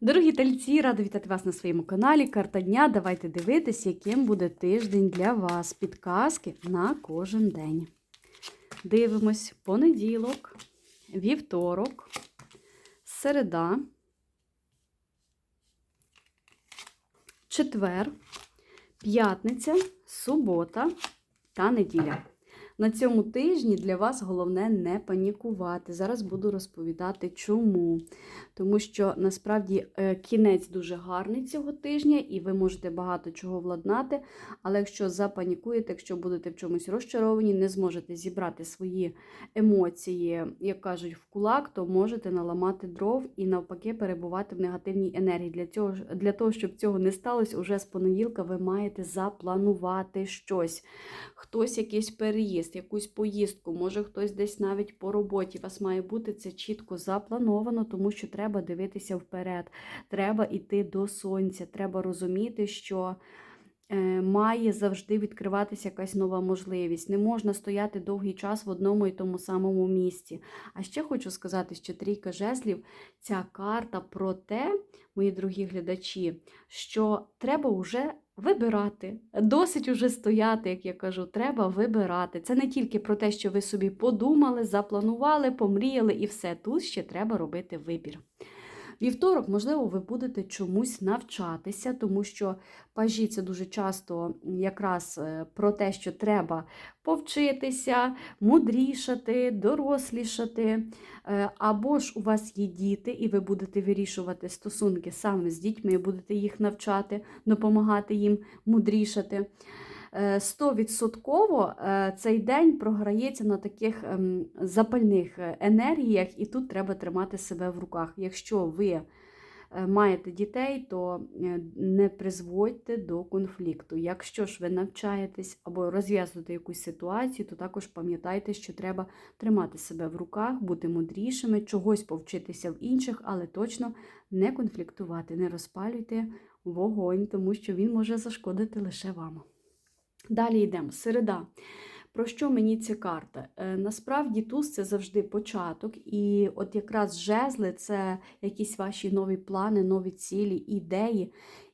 Дорогі тельці, рада вітати вас на своєму каналі. Карта дня. Давайте дивитись, яким буде тиждень для вас. Підказки на кожен день. Дивимось понеділок, вівторок, середа, четвер, п'ятниця, субота та неділя. На цьому тижні для вас головне не панікувати. Зараз буду розповідати, чому. Тому що насправді е, кінець дуже гарний цього тижня, і ви можете багато чого владнати. Але якщо запанікуєте, якщо будете в чомусь розчаровані, не зможете зібрати свої емоції, як кажуть, в кулак, то можете наламати дров і навпаки перебувати в негативній енергії. Для цього для того, щоб цього не сталося, уже з понеділка ви маєте запланувати щось. Хтось якийсь переїзд, якусь поїздку, може хтось десь навіть по роботі. У вас має бути це чітко заплановано, тому що треба дивитися вперед. Треба йти до сонця. Треба розуміти, що. е, Має завжди відкриватися якась нова можливість. Не можна стояти довгий час в одному і тому самому місці. А ще хочу сказати, що трійка жезлів ця карта про те, мої дорогі глядачі, що треба вже вибирати. Досить уже стояти, як я кажу, треба вибирати. Це не тільки про те, що ви собі подумали, запланували, помріяли і все. Тут ще треба робити вибір. Вівторок, можливо, ви будете чомусь навчатися, тому що пажі це дуже часто якраз е, про те, що треба повчитися, мудрішати, дорослішати. Е, Або ж у вас є діти, і ви будете вирішувати стосунки саме з дітьми, будете їх навчати, допомагати їм мудрішати. Е, Стовідсотково е, цей день програється на таких ем, запальних е, енергіях, і тут треба тримати себе в руках. Якщо ви маєте дітей, то не призводьте до конфлікту. Якщо ж ви навчаєтесь або розв'язуєте якусь ситуацію, то також пам'ятайте, що треба тримати себе в руках, бути мудрішими, чогось повчитися в інших, але точно не конфліктувати, не розпалюйте вогонь, тому що він може зашкодити лише вам. Далі йдемо. Середа. Про що мені ця карта? Е, насправді туз це завжди початок, і от якраз жезли це якісь ваші нові плани, нові цілі, ідеї.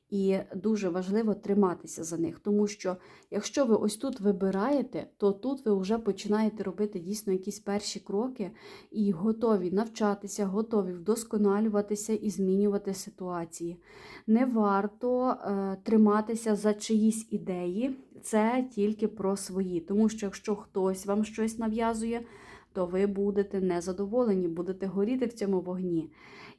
І дуже важливо триматися за них, тому що якщо ви ось тут вибираєте, то тут ви вже починаєте робити дійсно якісь перші кроки і готові навчатися, готові вдосконалюватися і змінювати ситуації. Не варто е, триматися за чиїсь ідеї, це тільки про свої. Тому що якщо хтось вам щось нав'язує, то ви будете незадоволені, будете горіти в цьому вогні.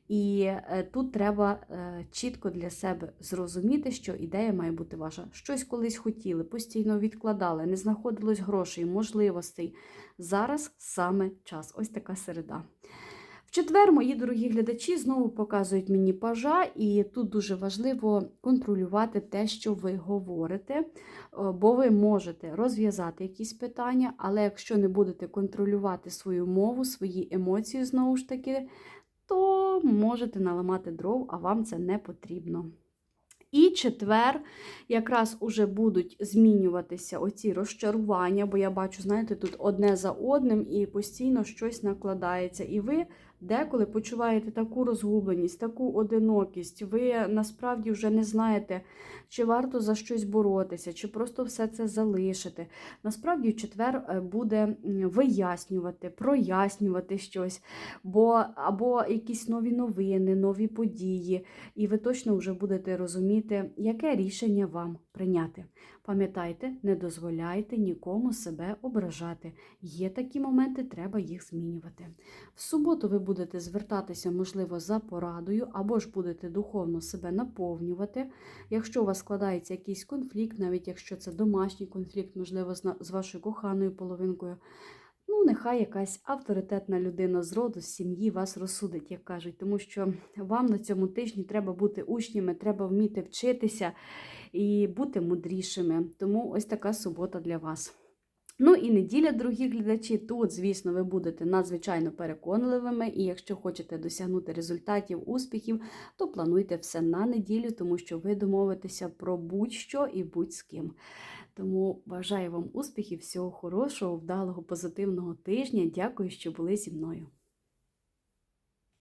І е, тут треба е, чітко для себе зрозуміти, що ідея має бути ваша. Щось колись хотіли, постійно відкладали, не знаходилось грошей, можливостей. Зараз саме час. Ось така середа. В четвер, мої дорогі глядачі, знову показують мені пажа, і тут дуже важливо контролювати те, що ви говорите, бо ви можете розв'язати якісь питання, але якщо не будете контролювати свою мову, свої емоції, знову ж таки, то можете наламати дров, а вам це не потрібно. І четвер якраз уже будуть змінюватися оці розчарування, бо я бачу, знаєте, тут одне за одним і постійно щось накладається. І ви деколи почуваєте таку розгубленість, таку одинокість, ви насправді вже не знаєте, чи варто за щось боротися, чи просто все це залишити. Насправді, в четвер е, буде вияснювати, прояснювати щось, бо або якісь нові новини, нові події, і ви точно вже будете розуміти, яке рішення вам прийняти. Пам'ятайте, не дозволяйте нікому себе ображати. Є такі моменти, треба їх змінювати. В суботу ви будете звертатися, можливо, за порадою, або ж будете духовно себе наповнювати. Якщо у вас складається якийсь конфлікт, навіть якщо це домашній конфлікт, можливо, з вашою коханою половинкою. Ну, нехай якась авторитетна людина з роду, з сім'ї вас розсудить, як кажуть, тому що вам на цьому тижні треба бути учнями, треба вміти вчитися і бути мудрішими. Тому ось така субота для вас. Ну і неділя, дорогі глядачі, тут, звісно, ви будете надзвичайно переконливими, і якщо хочете досягнути результатів, успіхів, то плануйте все на неділю, тому що ви домовитеся про будь-що і будь-з ким. Тому бажаю вам успіхів, всього хорошого, вдалого, позитивного тижня. Дякую, що були зі мною.